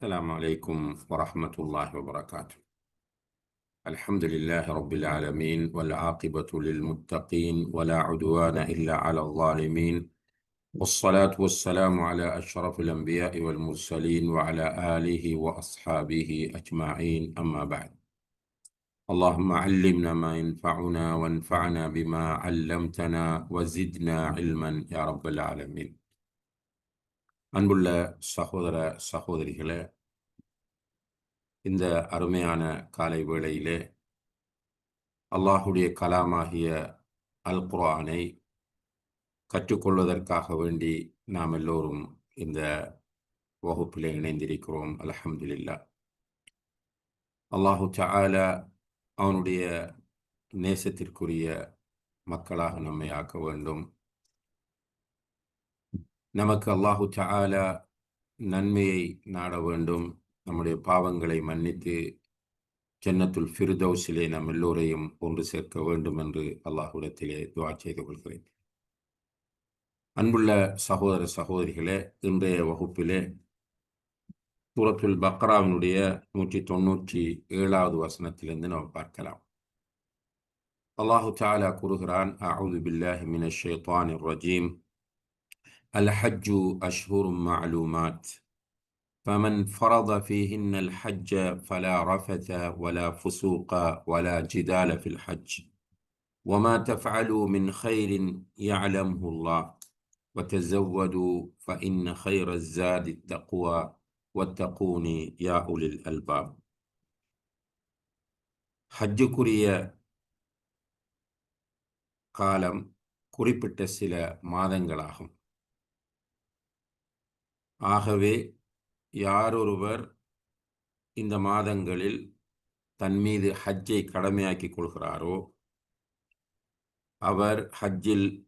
السلام عليكم ورحمة الله وبركاته الحمد لله رب العالمين والعاقبة للمتقين ولا عدوان إلا على الظالمين والصلاة والسلام على أشرف الأنبياء والمرسلين وعلى آله وأصحابه أجمعين أما بعد اللهم علمنا ما ينفعنا وانفعنا بما علمتنا وزدنا علما يا رب العالمين அன்புள்ள சகோதர சகோதரிகளே இந்த அருமையான காலை வேளையிலே அல்லாஹுடைய கலாமாகிய அல் குரானை கற்றுக்கொள்வதற்காக வேண்டி நாம் எல்லோரும் இந்த வகுப்பில் இணைந்திருக்கிறோம். அலஹம்துல்லா அல்லாஹு சால அவனுடைய நேசத்திற்குரிய மக்களாக நம்மை ஆக்க வேண்டும். நமக்கு அல்லாஹு சால நன்மையை நாட வேண்டும். நம்முடைய பாவங்களை மன்னித்து ஜன்னத்துல் ஃபிர்தௌஸிலே நம் எல்லோரையும் ஒன்று சேர்க்க வேண்டும் என்று அல்லாஹுடத்திலே துவா செய்து கொள்கிறேன். அன்புள்ள சகோதர சகோதரிகளே இன்றைய வகுப்பிலே சூரத்துல் பக்ராவினுடைய நூற்றி தொண்ணூற்றி ஏழாவது வசனத்திலிருந்து நாம் பார்க்கலாம். அல்லாஹு தாலா கூறுகிறான் அவுது பில்லாஹி மின ஷேத்வான் ரஜீம். அல் ஹஜ்ஜு அஷ்ஹூர் மலூமாத் فمن فرض فيهن الحج فلا رفث ولا فسوق ولا جدال في الحج وما تفعلوا من خير يعلمه الله وتزودوا فإن خير الزاد التقوى واتقوني يا أولي الألباب ஹஜ்ஜுக்குரிய காலம் குறிப்பிட்ட சில மாதங்களாகும் ஆகவே யாரொருவர் இந்த மாதங்களில் தன் மீது ஹஜ்ஜை கடமையாக்கி கொள்கிறாரோ அவர் ஹஜ்ஜில்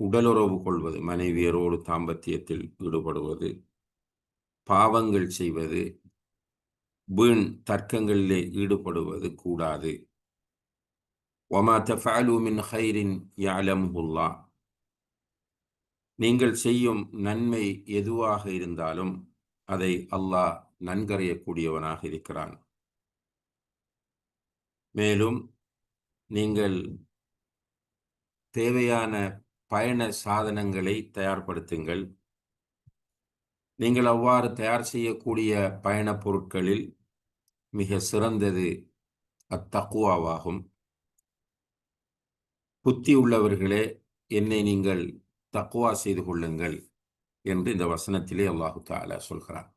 உடலுறவு கொள்வது மனைவியரோடு தாம்பத்தியத்தில் ஈடுபடுவது பாவங்கள் செய்வது வீண் தர்க்கங்களிலே ஈடுபடுவது கூடாது. ஒமா தஃபாலூமின் ஹைரின் யாலம்ஹுல்லா நீங்கள் செய்யும் நன்மை எதுவாக இருந்தாலும் அதை அல்லாஹ் நன்கறையக்கூடியவனாக இருக்கிறான். மேலும் நீங்கள் தேவையான பயண சாதனங்களை தயார்படுத்துங்கள். நீங்கள் அவ்வாறு தயார் செய்யக்கூடிய பயணப் பொருட்களில் மிக சிறந்தது அத்தக்குவாவாகும். புத்தி உள்ளவர்களே என்னை நீங்கள் தக்குவா செய்து கொள்ளுங்கள். என்று இந்த வசனத்திலே அல்லாஹு தாலா சொல்கிறார்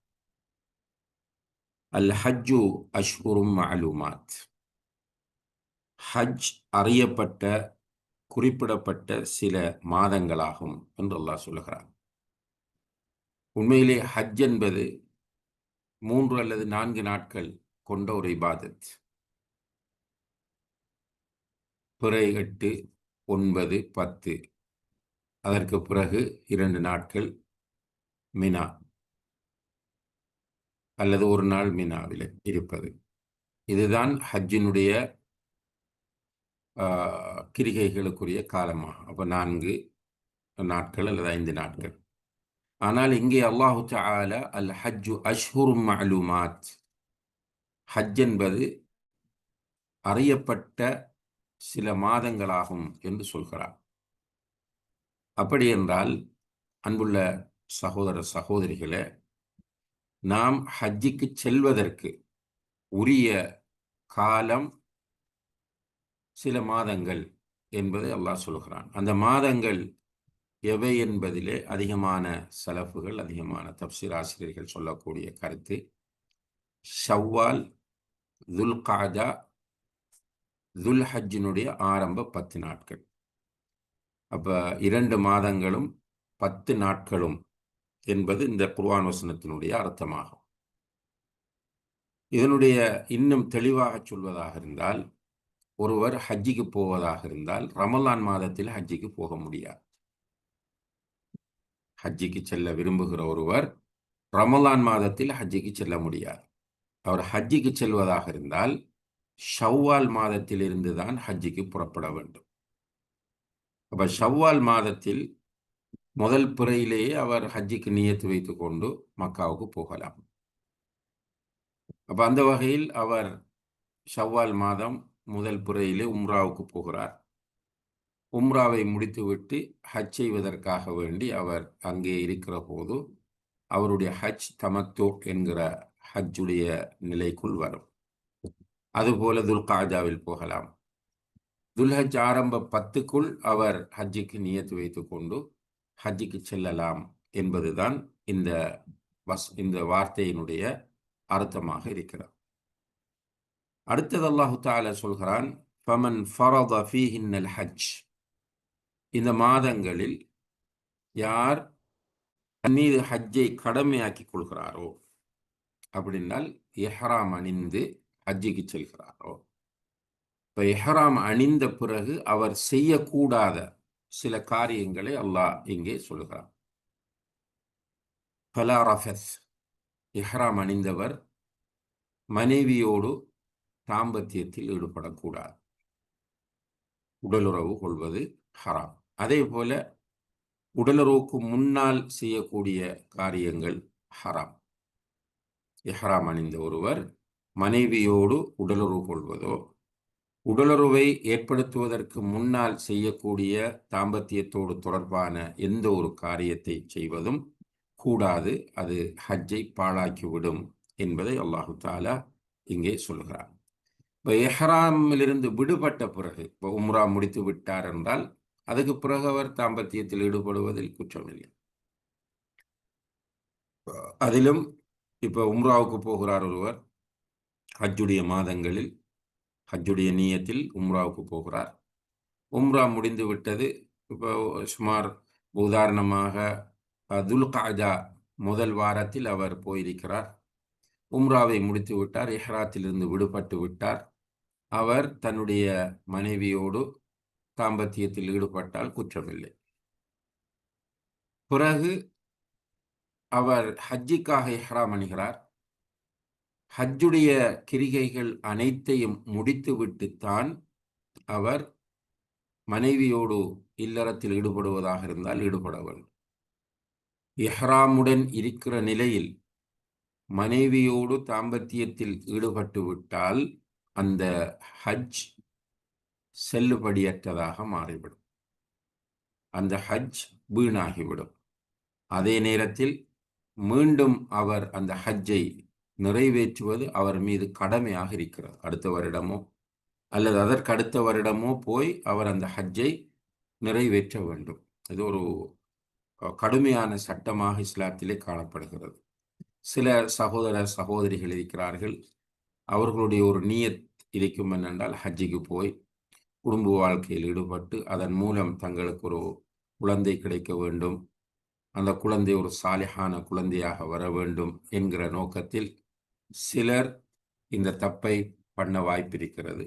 அல் ஹஜ்ஜு அஷ்ஹுரும் அலுமாத் ஹஜ் அறியப்பட்ட குறிப்பிடப்பட்ட சில மாதங்களாகும் என்று அல்லாஹ் சொல்லுகிறார் உண்மையிலே ஹஜ் என்பது மூன்று அல்லது நான்கு நாட்கள் கொண்ட ஒரு இபாதத். பிறை எட்டு ஒன்பது பத்து. அதற்கு பிறகு இரண்டு நாட்கள் மினா. அல்லது ஒரு நாள் மினாவில் இருப்பது. இதுதான் ஹஜ்ஜினுடைய கிரிகைகளுக்குரிய காலமாக. அப்போ நான்கு நாட்கள் அல்லது ஐந்து நாட்கள். ஆனால் இங்கே அல்லாஹு தால அல் ஹஜ்ஜு அஷ்ஹுரும் மலுமாத் ஹஜ் என்பது அறியப்பட்ட சில மாதங்களாகும் என்று சொல்கிறார். அப்படி என்றால் அன்புள்ள சகோதர சகோதரிகளே நாம் ஹஜ்ஜிக்கு செல்வதற்கு உரிய காலம் சில மாதங்கள் என்பதை அல்லாஹ் சொல்கிறான். அந்த மாதங்கள் எவை என்பதிலே அதிகமான செலவுகள் அதிகமான தப்சீர் ஆசிரியர்கள் சொல்லக்கூடிய கருத்து. ஷவ்வால் துல் காஜா துல் ஹஜ்ஜினுடைய ஆரம்ப பத்து நாட்கள். அப்போ இரண்டு மாதங்களும் பத்து நாட்களும் என்பது இந்த குர்வான் வசனத்தினுடைய அர்த்தமாகும். இதனுடைய இன்னும் தெளிவாக சொல்வதாக இருந்தால் ஒருவர் ஹஜ்ஜிக்கு போவதாக இருந்தால் ரமலான் மாதத்தில் ஹஜ்ஜிக்கு போக முடியாது. ஹஜ்ஜிக்கு செல்ல விரும்புகிற ஒருவர் ரமலான் மாதத்தில் ஹஜ்ஜிக்கு செல்ல முடியாது. அவர் ஹஜ்ஜிக்கு செல்வதாக இருந்தால் ஷவ்வால் மாதத்திலிருந்து தான் ஹஜ்ஜிக்கு புறப்பட வேண்டும். அப்போ ஷவ்வால் மாதத்தில் முதல் பிறையிலேயே அவர் ஹஜ்ஜிக்கு நியத்து வைத்து கொண்டு மக்காவுக்கு போகலாம். அப்போ அந்த வகையில் அவர் ஷவ்வால் மாதம் முதல் புறையிலே உம்ராவுக்கு போகிறார். உம்ராவை முடித்துவிட்டு ஹஜ் செய்வதற்காக வேண்டி அவர் அங்கே இருக்கிற போது அவருடைய ஹஜ் தமத்தூர் என்கிற ஹஜ்ஜுடைய நிலைக்குள் வரும். அதுபோல துல்காஜாவில் போகலாம். துல்ஹஜ் ஆரம்ப பத்துக்குள் அவர் ஹஜ்ஜுக்கு நியத்து வைத்து கொண்டு ஹஜ்ஜுக்கு செல்லலாம் என்பதுதான் இந்த வஸ் இந்த வார்த்தையினுடைய அர்த்தமாக இருக்கிறார் அடுத்தது அல்லாஹு தால சொல்கிறான் ஃபமன் ஃபரத ஃபீஹின்னல் ஹஜ் இந்த மாதங்களில் யார் மீது ஹஜ்ஜை கடமையாக்கி கொள்கிறாரோ அப்படின்னால் எஹராம் அணிந்து ஹஜ்ஜிக்கு செல்கிறாரோ. இப்போ எஹராம் அணிந்த பிறகு அவர் செய்யக்கூடாத சில காரியங்களை அல்லாஹ் இங்கே சொல்கிறார் ஃபலாரஃபஸ் எஹ்ராம் அணிந்தவர் மனைவியோடு தாம்பத்தியத்தில் ஈடுபடக்கூடாது. உடலுறவு கொள்வது ஹராம். அதே போல உடலுறவுக்கு முன்னால் செய்யக்கூடிய காரியங்கள் ஹராம். இஹ்ராம் அணிந்த ஒருவர் மனைவியோடு உடலுறவு கொள்வதோ உடலுறவை ஏற்படுத்துவதற்கு முன்னால் செய்யக்கூடிய தாம்பத்தியத்தோடு தொடர்பான எந்த ஒரு காரியத்தை செய்வதும் கூடாது. அது ஹஜ்ஜை பாழாக்கிவிடும் என்பதை அல்லாஹு தாலா இங்கே சொல்கிறார் இப்போ எஹ்ராமிலிருந்து விடுபட்ட பிறகு இப்போ உம்ரா முடித்து விட்டார் என்றால் அதுக்கு பிறகு அவர் தாம்பத்தியத்தில் ஈடுபடுவதில் குற்றமில்லை. அதிலும் இப்போ உம்ராவுக்கு போகிறார் ஒருவர் ஹஜ்ஜுடைய மாதங்களில் ஹஜ்ஜுடைய நீயத்தில் உம்ராவுக்கு போகிறார். உம்ரா முடிந்து விட்டது. இப்போ சுமார் உதாரணமாக துல்காஜா முதல் வாரத்தில் அவர் போயிருக்கிறார். உம்ராவை முடித்து விட்டார். இஹ்ராத்திலிருந்து விடுபட்டு விட்டார். அவர் தன்னுடைய மனைவியோடு தாம்பத்தியத்தில் ஈடுபட்டால் குற்றமில்லை. பிறகு அவர் ஹஜ்ஜிக்காக இஹ்ராம் அணிகிறார். ஹஜ்ஜுடைய கிரிகைகள் அனைத்தையும் முடித்துவிட்டுத்தான் அவர் மனைவியோடு இல்லறத்தில் ஈடுபடுவதாக இருந்தால் ஈடுபட வேண்டும். இஹ்ராமுடன் இருக்கிற நிலையில் மனைவியோடு தாம்பத்தியத்தில் ஈடுபட்டு விட்டால் அந்த ஹஜ் செல்லுபடியற்றதாக மாறிவிடும். அந்த ஹஜ் வீணாகிவிடும். அதே நேரத்தில் மீண்டும் அவர் அந்த ஹஜ்ஜை நிறைவேற்றுவது அவர் மீது கடமையாக இருக்கிறது. அடுத்த வருடமோ அல்லது அதற்கு அடுத்த வருடமோ போய் அவர் அந்த ஹஜ்ஜை நிறைவேற்ற வேண்டும். இது ஒரு கடுமையான சட்டமாக இஸ்லாத்திலே காணப்படுகிறது. சில சகோதர சகோதரிகள் இருக்கிறார்கள். அவர்களுடைய ஒரு நீயத் இருக்கும் என்னென்றால் ஹஜ்ஜிக்கு போய் குடும்ப வாழ்க்கையில் ஈடுபட்டு அதன் மூலம் தங்களுக்கு ஒரு குழந்தை கிடைக்க வேண்டும். அந்த குழந்தை ஒரு சாலிஹான குழந்தையாக வர வேண்டும் என்கிற நோக்கத்தில் சிலர் இந்த தப்பை பண்ண வாய்ப்பிருக்கிறது.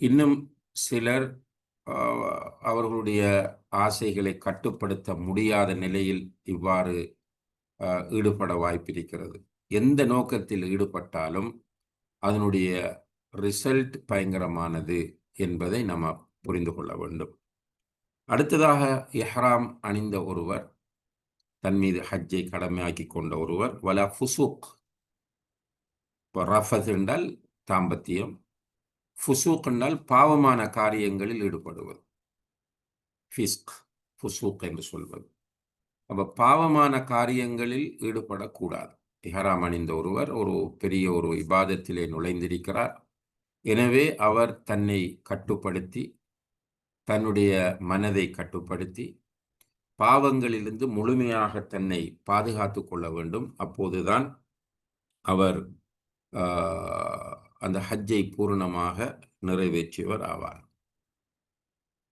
இன்னும் சிலர் அவர்களுடைய ஆசைகளை கட்டுப்படுத்த முடியாத நிலையில் இவ்வாறு ஈடுபட வாய்ப்பிருக்கிறது. எந்த நோக்கத்தில் ஈடுபட்டாலும் அதனுடைய ரிசல்ட் பயங்கரமானது என்பதை நம்ம புரிந்து கொள்ள வேண்டும். அடுத்ததாக எஹ்ராம் அணிந்த ஒருவர் தன் மீது ஹஜ்ஜை கடமையாக்கி கொண்ட ஒருவர் வலா ஃபுசுக் இப்போ ரஃபத் என்றால் தாம்பத்தியம் ஃபுசூக் என்றால் பாவமான காரியங்களில் ஈடுபடுவது. ஃபிஸ்க் ஃபுசூக் என்று சொல்வது. அப்போ பாவமான காரியங்களில் ஈடுபடக்கூடாது. இஹராம் அணிந்த ஒருவர் ஒரு பெரிய ஒரு விவாதத்திலே நுழைந்திருக்கிறார். எனவே அவர் தன்னை கட்டுப்படுத்தி தன்னுடைய மனதை கட்டுப்படுத்தி பாவங்களிலிருந்து முழுமையாக தன்னை பாதுகாத்து கொள்ள வேண்டும். அப்போதுதான் அவர் அந்த ஹஜ்ஜை பூர்ணமாக நிறைவேற்றியவர் ஆவார்.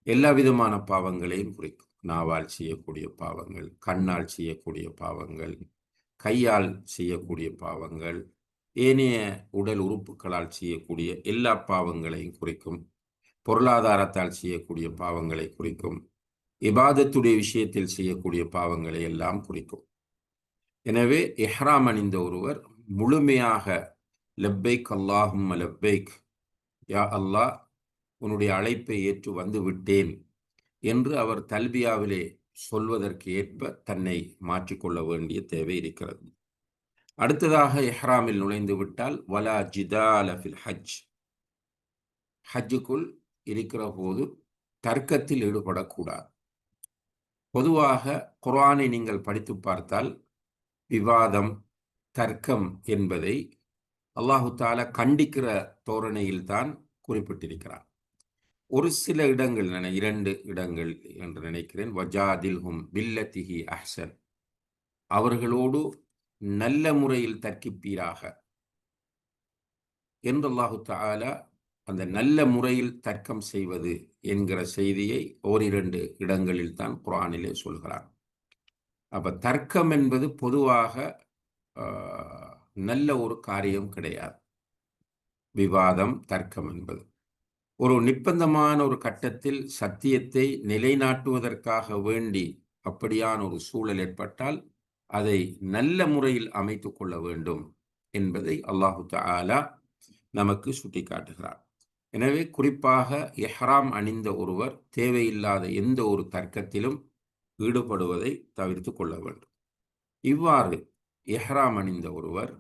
எல்லா விதமான பாவங்களையும் குறிக்கும். நாவால் செய்யக்கூடிய பாவங்கள் கண்ணால் செய்யக்கூடிய பாவங்கள் கையால் செய்யக்கூடிய பாவங்கள் ஏனைய உடல் உறுப்புகளால் செய்யக்கூடிய எல்லா பாவங்களையும் குறிக்கும். பொருளாதாரத்தால் செய்யக்கூடிய பாவங்களை குறிக்கும். இபாதத்துடைய விஷயத்தில் செய்யக்கூடிய பாவங்களை எல்லாம் குறிக்கும். எனவே எஹ்ராம் அணிந்த ஒருவர் முழுமையாக லெப்பைக் அல்லாஹும் லெப்பைக். யா அல்லாஹ் உன்னுடைய அழைப்பை ஏற்று வந்து விட்டேன் என்று அவர் தல்பியாவிலே சொல்வதற்கு ஏற்ப தன்னை மாற்றிக்கொள்ள வேண்டிய தேவை இருக்கிறது. அடுத்ததாக எஹ்ராமில் நுழைந்து விட்டால் வலா ஜிதாலஃபில் ஹஜ். ஹஜ்ஜுக்குள் இருக்கிற போது தர்க்கத்தில் ஈடுபடக்கூடாது. பொதுவாக குர்ஆனை நீங்கள் படித்து பார்த்தால் விவாதம் தர்க்கம் என்பதை அல்லாஹு தாலா கண்டிக்கிற தோரணையில் தான் குறிப்பிட்டிருக்கிறார் ஒரு சில இடங்கள் நினை இரண்டு இடங்கள் என்று நினைக்கிறேன். வஜாதில்ஹும் பில்லத்திஹி அஹ்சன். அவர்களோடு நல்ல முறையில் தர்க்கிப்பீராக. என்று அல்லாஹு தாலா அந்த நல்ல முறையில் தர்க்கம் செய்வது என்கிற செய்தியை ஓரிரண்டு இடங்களில் தான் குரானிலே சொல்கிறார் அப்ப தர்க்கம் என்பது பொதுவாக நல்ல ஒரு காரியம் கிடையாது. விவாதம் தர்க்கம் என்பது. ஒரு நிப்பந்தமான ஒரு கட்டத்தில் சத்தியத்தை நிலைநாட்டுவதற்காக வேண்டி அப்படியான ஒரு சூழல் ஏற்பட்டால் அதை நல்ல முறையில் அமைத்து கொள்ள வேண்டும் என்பதை அல்லாஹு தாலா நமக்கு சுட்டிக்காட்டுகிறார். எனவே குறிப்பாக எஹ்ராம் அணிந்த ஒருவர் தேவையில்லாத எந்த ஒரு தர்க்கத்திலும் ஈடுபடுவதை தவிர்த்து கொள்ள வேண்டும். இவ்வாறு எஹ்ராம் அணிந்த ஒருவர்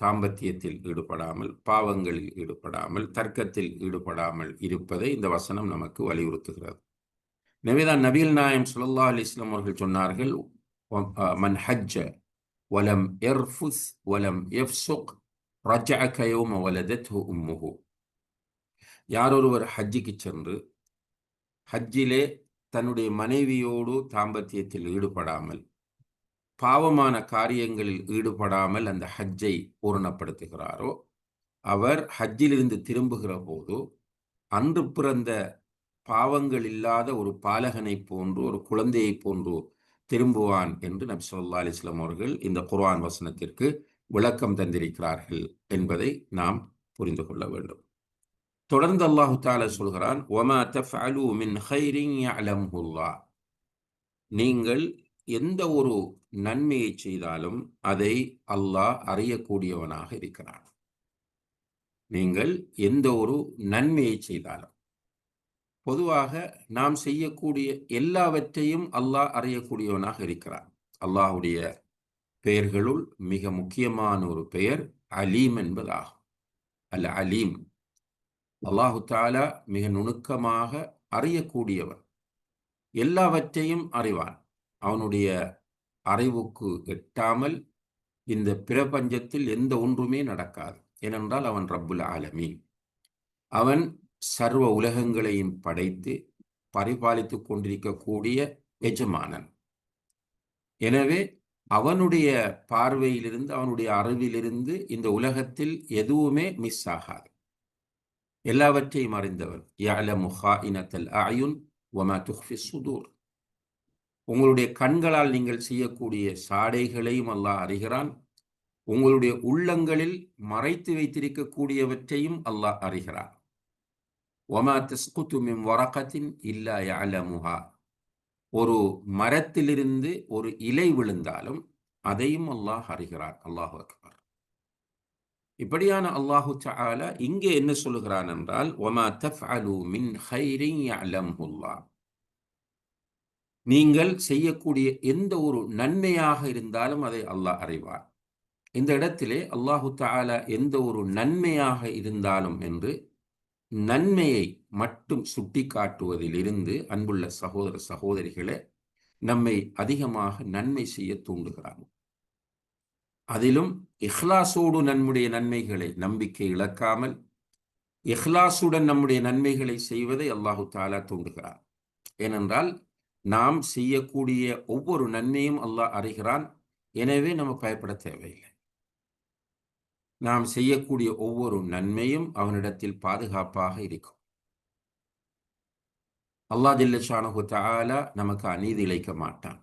தாம்பத்தியத்தில் ஈடுபடாமல் பாவங்களில் ஈடுபடாமல் தர்க்கத்தில் ஈடுபடாமல் இருப்பதை இந்த வசனம் நமக்கு வலியுறுத்துகிறது. எனவேதான் நபீல் நாயம் சுல்லா அலிஸ்லாம் அவர்கள் சொன்னார்கள் மன் ஹஜ்ஜ வலம் எர்ஃபுஸ் வலம் எஃப்சுக் ரஜ கயோம வலதத் உம்முஹு. யார் ஒருவர் ஹஜ்ஜிக்கு சென்று ஹஜ்ஜிலே தன்னுடைய மனைவியோடு தாம்பத்தியத்தில் ஈடுபடாமல் பாவமான காரியங்களில் ஈடுபடாமல் அந்த ஹஜ்ஜை பூரணப்படுத்துகிறாரோ அவர் ஹஜ்ஜிலிருந்து திரும்புகிற போது அன்று பிறந்த பாவங்கள் இல்லாத ஒரு பாலகனை போன்று ஒரு குழந்தையை போன்று திரும்புவான் என்று நபி சொல்லா அலிஸ்லாம் அவர்கள் இந்த குர்ஆன் வசனத்திற்கு விளக்கம் தந்திருக்கிறார்கள் என்பதை நாம் புரிந்து கொள்ள வேண்டும். தொடர்ந்து அல்லாஹு தாலா சொல்கிறான் ஒமா தஃஅலு மின் ஹைரிங் அலம்ஹுல்லா நீங்கள் எந்த ஒரு நன்மையை செய்தாலும் அதை அல்லாஹ் அறியக்கூடியவனாக இருக்கிறான். நீங்கள் எந்த ஒரு நன்மையை செய்தாலும். பொதுவாக நாம் செய்யக்கூடிய எல்லாவற்றையும் அல்லாஹ் அறியக்கூடியவனாக இருக்கிறான். அல்லாஹுடைய பெயர்களுள் மிக முக்கியமான ஒரு பெயர் அலீம் என்பதாகும். அல்ல அலீம். அல்லாஹு தாலா மிக நுணுக்கமாக அறியக்கூடியவன். எல்லாவற்றையும் அறிவான். அவனுடைய அறிவுக்கு எட்டாமல் இந்த பிரபஞ்சத்தில் எந்த ஒன்றுமே நடக்காது. ஏனென்றால் அவன் ரப்புல் ஆலமீன். அவன் சர்வ உலகங்களையும் படைத்து பரிபாலித்துக் கொண்டிருக்கக்கூடிய எஜமானன். எனவே அவனுடைய பார்வையிலிருந்து அவனுடைய அறிவிலிருந்து இந்த உலகத்தில் எதுவுமே மிஸ் ஆகாது. எல்லாவற்றையும் அறிந்தவன். யாலமு இனத்தல் ஆயுன் ஒமா துஹ்ஃபி சுதூர் உங்களுடைய கண்களால் நீங்கள் செய்யக்கூடிய சாடைகளையும் அல்லாஹ் அறிகிறான். உங்களுடைய உள்ளங்களில் மறைத்து வைத்திருக்கக்கூடியவற்றையும் அல்லாஹ் அறிகிறான். ஒமா திஸ்குத்துமிம் வரக்கத்தின் இல்லா அலமுஹா ஒரு மரத்திலிருந்து ஒரு இலை விழுந்தாலும் அதையும் அல்லாஹ் அறிகிறான். அல்லாஹு அக்பர். இப்படியான அல்லாஹு சாலா இங்கே என்ன சொல்லுகிறான் என்றால் ஒமா தஃப் அலு மின் ஹைரின் அலம்ஹுல்லா நீங்கள் செய்யக்கூடிய எந்த ஒரு நன்மையாக இருந்தாலும் அதை அல்லாஹ் அறிவார் இந்த இடத்திலே அல்லாஹு தாலா எந்த ஒரு நன்மையாக இருந்தாலும் என்று நன்மையை மட்டும் சுட்டி காட்டுவதிலிருந்து அன்புள்ள சகோதர சகோதரிகளே நம்மை அதிகமாக நன்மை செய்ய தூண்டுகிறார். அதிலும் இஹ்லாசோடு நம்முடைய நன்மைகளை நம்பிக்கை இழக்காமல் இஹ்லாசுடன் நம்முடைய நன்மைகளை செய்வதை அல்லாஹு தாலா தூண்டுகிறார். ஏனென்றால் நாம் செய்யக்கூடிய ஒவ்வொரு நன்மையும் அல்லாஹ் அறிகிறான். எனவே நம்ம பயப்பட தேவையில்லை. நாம் செய்யக்கூடிய ஒவ்வொரு நன்மையும் அவனிடத்தில் பாதுகாப்பாக இருக்கும். அல்லாஹ் ஜில்லஷானு தாலா நமக்கு அநீதி இழைக்க மாட்டான்.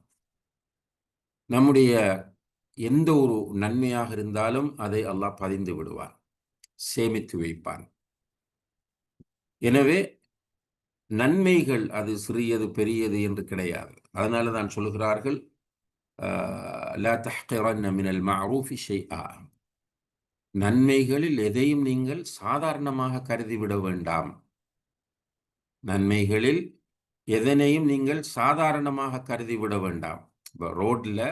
நம்முடைய எந்த ஒரு நன்மையாக இருந்தாலும் அதை அல்லாஹ் பதிந்து விடுவான் சேமித்து வைப்பான். எனவே நன்மைகள் அது சிறியது பெரியது என்று கிடையாது. அதனால தான் சொல்கிறார்கள் லா தஹ்கிரன்ன மினல் மஅரூஃபி ஷைஆ. நன்மைகளில் எதையும் நீங்கள் சாதாரணமாக கருதிவிட வேண்டாம். நன்மைகளில் எதனையும் நீங்கள் சாதாரணமாக கருதிவிட வேண்டாம். இப்போ ரோட்டில்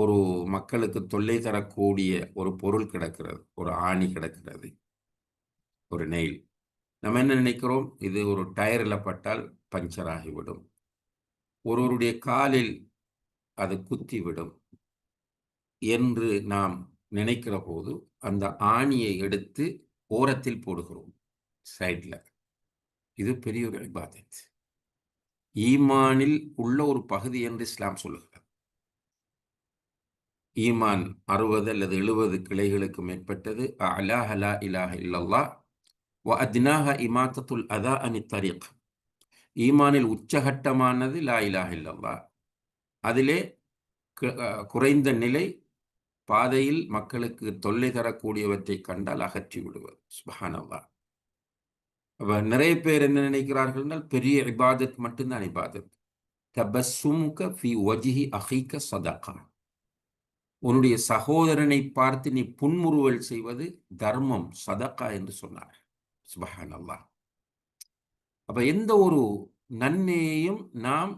ஒரு மக்களுக்கு தொல்லை தரக்கூடிய ஒரு பொருள் கிடக்கிறது ஒரு ஆணி கிடக்கிறது ஒரு நெயில். நம்ம என்ன நினைக்கிறோம்? இது ஒரு டயரில் பட்டால் பஞ்சர் ஆகிவிடும். ஒருவருடைய காலில் அது குத்திவிடும் என்று நாம் நினைக்கிற போது அந்த ஆணியை எடுத்து ஓரத்தில் போடுகிறோம் சைடில் இது பெரிய ஒரு இபாதத் ஈமானில் உள்ள ஒரு பகுதி என்று இஸ்லாம் சொல்லுகிறார். ஈமான் அறுபது அல்லது எழுபது கிளைகளுக்கு மேற்பட்டது. அலா ஹலா இலாஹ இல்லல்லா வ அத்னாஹ இமாத்தத்துல் அதா அனி தரீக் ஈமானில் உச்சகட்டமானது லா இலாஹ இல்லல்லா அதிலே குறைந்த நிலை பாதையில் மக்களுக்கு தொல்லை தரக்கூடியவற்றை கண்டால் அகற்றி விடுவது சுபஹானல்லா அப்போ நிறைய பேர் என்ன நினைக்கிறார்கள் என்றால் பெரிய இபாதத் மட்டும்தான் இபாதத். தபஸ்ஸுமுக ஃபி வஜிஹி அஹிக சதகா. உன்னுடைய சகோதரனை பார்த்து நீ புன்முறுவல் செய்வது தர்மம் சதக்கா என்று சொன்னார். சுபஹான் அல்லாஹ் அப்ப எந்த ஒரு நன்மையையும் நாம்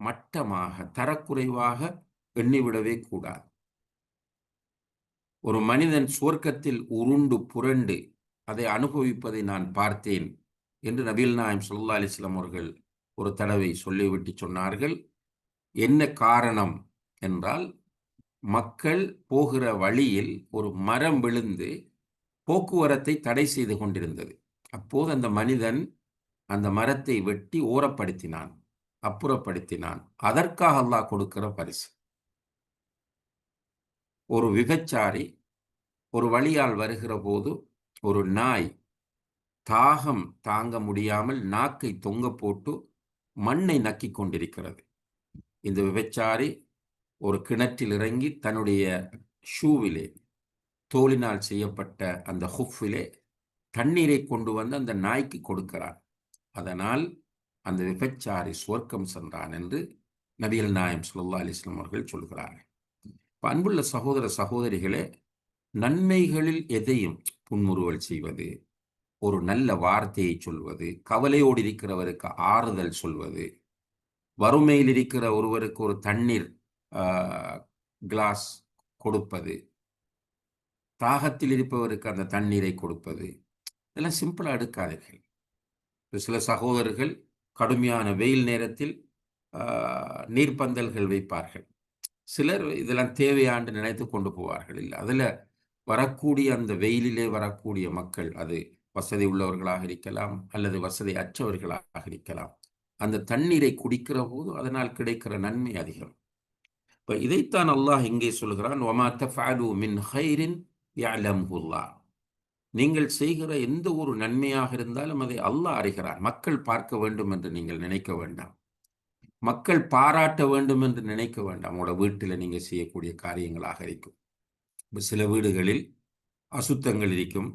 மட்டமாக தரக்குறைவாக எண்ணிவிடவே கூடாது. ஒரு மனிதன் சுவர்க்கத்தில் உருண்டு புரண்டு அதை அனுபவிப்பதை நான் பார்த்தேன் என்று நபீல் நாயம் சொல்லா அலிஸ்லாம் அவர்கள் ஒரு தடவை சொல்லிவிட்டு சொன்னார்கள். என்ன காரணம் என்றால் மக்கள் போகிற வழியில் ஒரு மரம் விழுந்து போக்குவரத்தை தடை செய்து கொண்டிருந்தது. அப்போது அந்த மனிதன் அந்த மரத்தை வெட்டி ஓரப்படுத்தினான் அப்புறப்படுத்தினான். அதற்காக அல்லாஹ் கொடுக்கிற பரிசு. ஒரு விபச்சாரி ஒரு வழியால் வருகிற போது ஒரு நாய் தாகம் தாங்க முடியாமல் நாக்கை தொங்க போட்டு மண்ணை நக்கி கொண்டிருக்கிறது. இந்த விபச்சாரி ஒரு கிணற்றில் இறங்கி தன்னுடைய ஷூவிலே தோலினால் செய்யப்பட்ட அந்த ஹுஃபிலே தண்ணீரை கொண்டு வந்து அந்த நாய்க்கு கொடுக்கிறான். அதனால் அந்த விபச்சாரி சுவர்க்கம் சென்றான் என்று நபிகள் நாயம் சுல்லா அலிஸ்லாம் அவர்கள் சொல்கிறார்கள். அன்புள்ள சகோதர சகோதரிகளே நன்மைகளில் எதையும் புன்முறுவல் செய்வது ஒரு நல்ல வார்த்தையை சொல்வது கவலையோடு இருக்கிறவருக்கு ஆறுதல் சொல்வது வறுமையில் இருக்கிற ஒருவருக்கு ஒரு தண்ணீர் கிளாஸ் கொடுப்பது தாகத்தில் இருப்பவருக்கு அந்த தண்ணீரை கொடுப்பது இதெல்லாம் சிம்பிளாக எடுக்காதீர்கள். சில சகோதரர்கள் கடுமையான வெயில் நேரத்தில் நீர்ப்பந்தல்கள் வைப்பார்கள். சிலர் இதெல்லாம் தேவையாண்டு நினைத்து கொண்டு போவார்கள். இல்லை அதில் வரக்கூடிய அந்த வெயிலிலே வரக்கூடிய மக்கள் அது வசதி உள்ளவர்களாக இருக்கலாம் அல்லது வசதி அற்றவர்களாக இருக்கலாம். அந்த தண்ணீரை குடிக்கிற போது அதனால் கிடைக்கிற நன்மை அதிகம். இப்போ இதைத்தான் அல்லாஹ் இங்கே சொல்கிறான் ஒமா தஃபாலு மின் ஹைரின் யாலம்ஹுல்லா நீங்கள் செய்கிற எந்த ஒரு நன்மையாக இருந்தாலும் அதை அல்லாஹ் அறிகிறார். மக்கள் பார்க்க வேண்டும் என்று நீங்கள் நினைக்க வேண்டாம். மக்கள் பாராட்ட வேண்டும் என்று நினைக்க வேண்டாம். உங்களோட வீட்டில் நீங்கள் செய்யக்கூடிய காரியங்களாக இருக்கும். சில வீடுகளில் அசுத்தங்கள் இருக்கும்.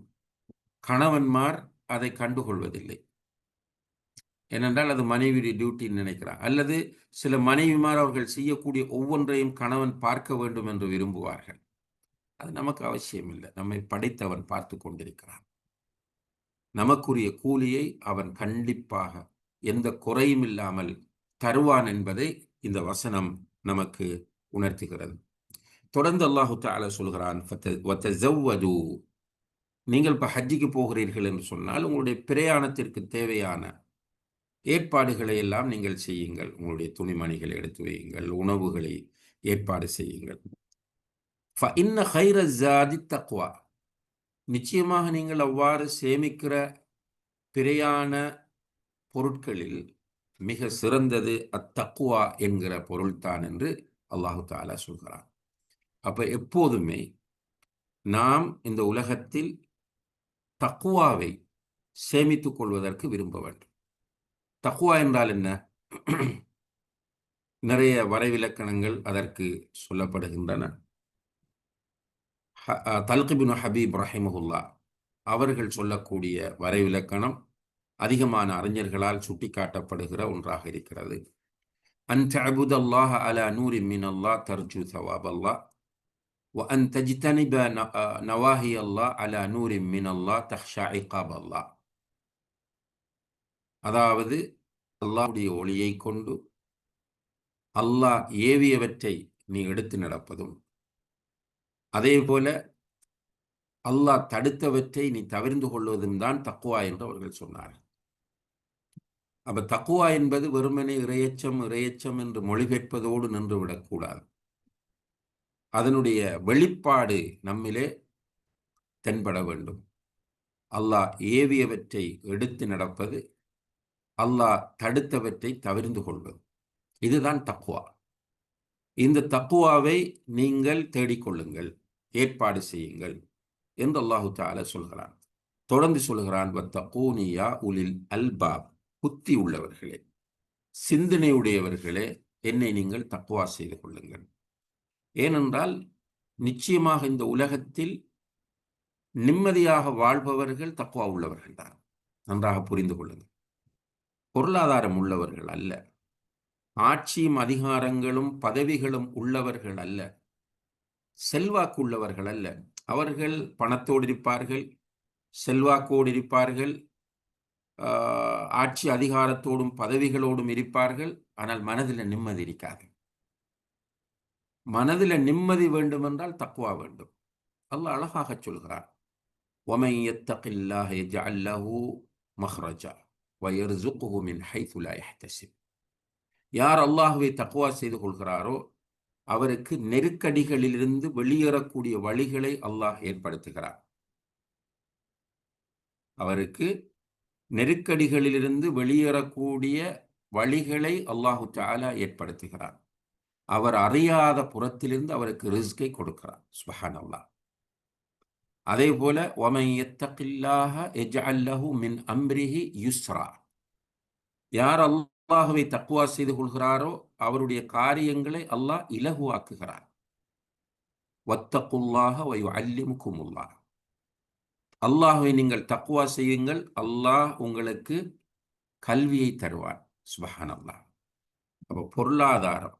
கணவன்மார் அதை கண்டுகொள்வதில்லை. ஏனென்றால் அது மனைவி டியூட்டின்னு நினைக்கிறார் அல்லது சில மனைவிமார் அவர்கள் செய்யக்கூடிய ஒவ்வொன்றையும் கணவன் பார்க்க வேண்டும் என்று விரும்புவார்கள். அது நமக்கு அவசியம் இல்லை நம்மை படைத்தவன் பார்த்து கொண்டிருக்கிறான் நமக்குரிய கூலியை அவன் கண்டிப்பாக எந்த குறையும் இல்லாமல் தருவான் என்பதை இந்த வசனம் நமக்கு உணர்த்துகிறது. தொடர்ந்து அல்லாஹு தால சொல்கிறான் நீங்கள் இப்போ ஹஜ்ஜிக்கு போகிறீர்கள் என்று சொன்னால் உங்களுடைய பிரயாணத்திற்கு தேவையான ஏற்பாடுகளை எல்லாம் நீங்கள் செய்யுங்கள். உங்களுடைய துணிமணிகளை எடுத்து வையுங்கள் உணவுகளை ஏற்பாடு செய்யுங்கள். இன்ன ஹைர ஜாதி தக்வா நிச்சயமாக நீங்கள் அவ்வாறு சேமிக்கிற பிரயாண பொருட்களில் மிக சிறந்தது அத்தக்குவா என்கிற பொருள்தான் என்று அல்லாஹு தாலா சொல்கிறான். அப்போ எப்போதுமே நாம் இந்த உலகத்தில் தக்குவாவை சேமித்துக் கொள்வதற்கு விரும்ப வேண்டும். தக்குவா என்றால் என்ன? நிறைய வரைவிலக்கணங்கள் அதற்கு சொல்லப்படுகின்றன. தல்கிபின் ஹபீப் ரஹிமஹுல்லா அவர்கள் சொல்லக்கூடிய வரைவிலக்கணம் அதிகமான அறிஞர்களால் சுட்டிக்காட்டப்படுகிற ஒன்றாக இருக்கிறது அன் தஅபுத் அல்லாஹ் அலா நூரி மின் அல்லாஹ் தர்ஜு சவாப் அல்லாஹ் وأن تجتنب نواهي الله على نور من الله تخشى عقاب الله அதாவது அல்லாஹுடைய ஒளியை கொண்டு அல்லாஹ் ஏவியவற்றை நீ எடுத்து நடப்பதும் அதே போல அல்லாஹ் தடுத்தவற்றை நீ தவிர்ந்து கொள்வதும் தான் தக்குவா என்று அவர்கள் சொன்னார்கள். அப்ப தக்குவா என்பது வெறுமனே இறையச்சம் இறையச்சம் என்று மொழிபெயர்ப்பதோடு நின்று விடக்கூடாது. அதனுடைய வெளிப்பாடு நம்மிலே தென்பட வேண்டும். அல்லாஹ் ஏவியவற்றை எடுத்து நடப்பது அல்லாஹ் தடுத்தவற்றை தவிர்ந்து கொள்வது. இதுதான் தக்குவா. இந்த தக்குவாவை நீங்கள் தேடிக்கொள்ளுங்கள். ஏற்பாடு செய்யுங்கள் என்று அல்லாஹு தால சொல்கிறான். தொடர்ந்து சொல்கிறான் வத்தகூனியா உலில் அல்பாப். புத்தி உள்ளவர்களே சிந்தனையுடையவர்களே என்னை நீங்கள் தக்குவா செய்து கொள்ளுங்கள். ஏனென்றால் நிச்சயமாக இந்த உலகத்தில் நிம்மதியாக வாழ்பவர்கள் தக்குவா உள்ளவர்கள் தான். நன்றாக புரிந்து கொள்ளுங்கள். பொருளாதாரம் உள்ளவர்கள் அல்ல. ஆட்சியும் அதிகாரங்களும் பதவிகளும் உள்ளவர்கள் அல்ல. செல்வாக்கு உள்ளவர்கள் அல்ல. அவர்கள் பணத்தோடு இருப்பார்கள் செல்வாக்கோடு இருப்பார்கள் ஆட்சி அதிகாரத்தோடும் பதவிகளோடும் இருப்பார்கள் ஆனால் மனதில் நிம்மதி இருக்காது. மனதில் நிம்மதி வேண்டும் என்றால் தக்குவா வேண்டும். அல்லாஹ் அழகாக சொல்கிறார் ஒமை எத்தகில்லாஹ் அல்லஹூ மஹ்ரஜா வயர்சுகுமின் ஹைத்துலா எஹ்தசிப் யார் அல்லாஹுவை தக்குவா செய்து கொள்கிறாரோ அவருக்கு நெருக்கடிகளிலிருந்து வெளியேறக்கூடிய வழிகளை அல்லாஹ் ஏற்படுத்துகிறார். அவருக்கு நெருக்கடிகளிலிருந்து வெளியேறக்கூடிய வழிகளை அல்லாஹு தாலா ஏற்படுத்துகிறார். அவர் அறியாத புறத்திலிருந்து அவருக்கு ரிஸ்கை கொடுக்கிறார். சுஹான் அல்லா அதே போல மின் அம்ரிஹி யுஸ்ரா. யார் அல்லாஹுவை தக்குவா செய்து கொள்கிறாரோ அவருடைய காரியங்களை அல்லாஹ் இலகுவாக்குகிறார். வத்தக்குல்லாக வை அல்லிமுக்குமுல்லா அல்லாஹுவை நீங்கள் தக்குவா செய்யுங்கள் அல்லாஹ் உங்களுக்கு கல்வியை தருவார் சுபஹான் அல்லாஹ் அப்போ பொருளாதாரம்.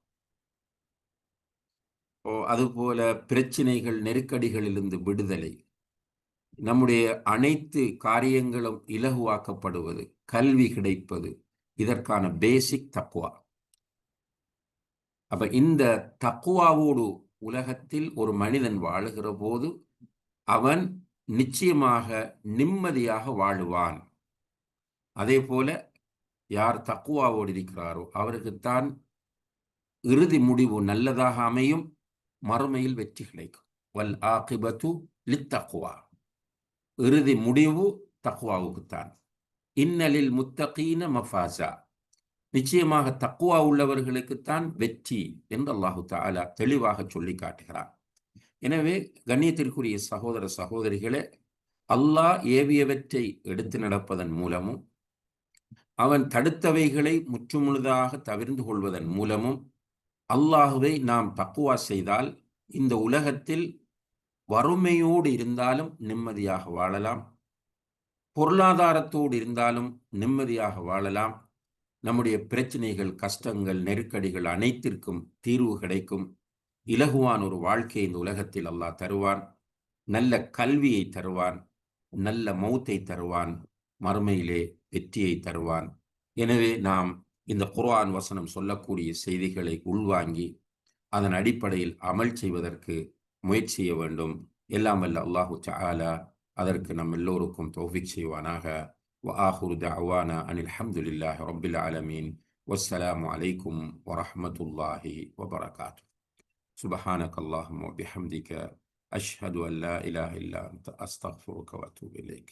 அதுபோல பிரச்சனைகள் நெருக்கடிகளிலிருந்து விடுதலை. நம்முடைய அனைத்து காரியங்களும் இலகுவாக்கப்படுவது கல்வி கிடைப்பது இதற்கான பேசிக் தக்குவா அப்ப இந்த தக்குவாவோடு உலகத்தில் ஒரு மனிதன் வாழுகிற போது அவன் நிச்சயமாக நிம்மதியாக வாழுவான். அதே போல யார் தக்குவாவோடு இருக்கிறாரோ அவருக்குத்தான் இறுதி முடிவு நல்லதாக அமையும் மறுமையில் வெற்றி கிடைக்கும். வல் ஆகிபத்து லித்தக்குவா இறுதி முடிவு தக்குவாவுக்குத்தான். இன்னலில் முத்தகீன மஃபாசா. நிச்சயமாக தக்குவா உள்ளவர்களுக்குத்தான் வெற்றி என்று அல்லாஹு தாலா தெளிவாக சொல்லி காட்டுகிறான். எனவே கண்ணியத்திற்குரிய சகோதர சகோதரிகளே அல்லாஹ் ஏவியவற்றை எடுத்து நடப்பதன் மூலமும் அவன் தடுத்தவைகளை முற்றுமுழுதாக தவிர்ந்து கொள்வதன் மூலமும் அல்லாஹுவை நாம் தக்குவா செய்தால் இந்த உலகத்தில் வறுமையோடு இருந்தாலும் நிம்மதியாக வாழலாம். பொருளாதாரத்தோடு இருந்தாலும் நிம்மதியாக வாழலாம். நம்முடைய பிரச்சனைகள் கஷ்டங்கள் நெருக்கடிகள் அனைத்திற்கும் தீர்வு கிடைக்கும். இலகுவான் ஒரு வாழ்க்கை இந்த உலகத்தில் அல்லாஹ் தருவான். நல்ல கல்வியை தருவான். நல்ல மௌத்தை தருவான். மறுமையிலே வெற்றியை தருவான். எனவே நாம் இந்த குர்ஆன் வசனம் சொல்லக்கூடிய செய்திகளை உள்வாங்கி அதன் அடிப்படையில் அமல் செய்வதற்கு முயற்சி செய்ய வேண்டும். எல்லாம் அல்ல அல்லாஹு சாலா அதற்கு நம் எல்லோருக்கும் தௌஃபிக் செய்வானாக وآخر دعوانا أن الحمد لله رب العالمين والسلام عليكم ورحمة الله وبركاته سبحانك اللهم وبحمدك أشهد أن لا إله إلا أنت أستغفرك وأتوب إليك